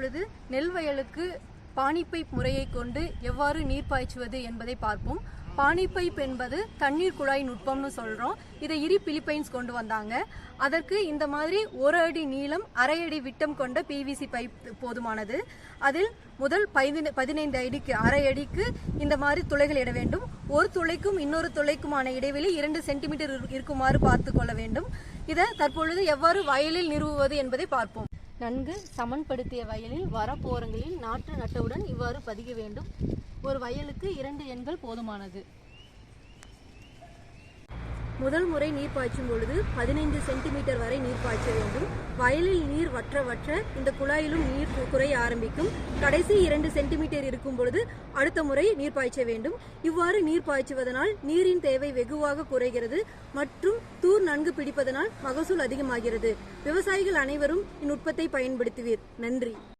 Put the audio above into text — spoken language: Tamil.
இப்பொழுது நெல் வயலுக்கு பானிப்பைப் முறையை கொண்டு எவ்வாறு நீர் பாய்ச்சுவது என்பதை பார்ப்போம். பானிப்பைப் என்பது தண்ணீர் குழாய் நுட்பம்னு சொல்கிறோம் இதை இரு பிலிப்பைன்ஸ் கொண்டு வந்தாங்க. அதற்கு இந்த மாதிரி ஒரு அடி நீளம் அரை அடி விட்டம் கொண்ட பிவிசி பைப் போதுமானது. அதில் முதல் பதினை- பதினைந்து அடிக்கு அரை அடிக்கு இந்த மாதிரி துளைகள் இட வேண்டும். ஒரு துளைக்கும் இன்னொரு துளைக்குமான இடைவெளி இரண்டு சென்டிமீட்டர் இருக்குமாறு பார்த்து கொள்ள வேண்டும். இதை தற்பொழுது எவ்வாறு வயலில் நிறுவுவது என்பதை பார்ப்போம். நன்கு சமன்படுத்திய வயலில் வரப்போரங்களில் நாற்று நட்டவுடன் இவ்வாறு பதிக்க வேண்டும். ஒரு வயலுக்கு இரண்டு எண்கள் போதுமானது. முதல் முறை நீர் பாய்ச்சும் பொழுது பதினைந்து சென்டிமீட்டர் வரை நீர் பாய்ச்ச வேண்டும். வயலில் நீர் வற்ற வற்ற இந்த குழாயிலும் நீர் குறைய ஆரம்பிக்கும். கடைசி இரண்டு சென்டிமீட்டர் இருக்கும் பொழுது அடுத்த முறை நீர் பாய்ச்ச வேண்டும். இவ்வாறு நீர் பாய்ச்சுவதனால் நீரின் தேவை வெகுவாக குறைகிறது மற்றும் தூர் நன்கு பிடிப்பதனால் மகசூல் அதிகமாகிறது. விவசாயிகள் அனைவரும் இந்நுட்பத்தை பயன்படுத்துவீர். நன்றி.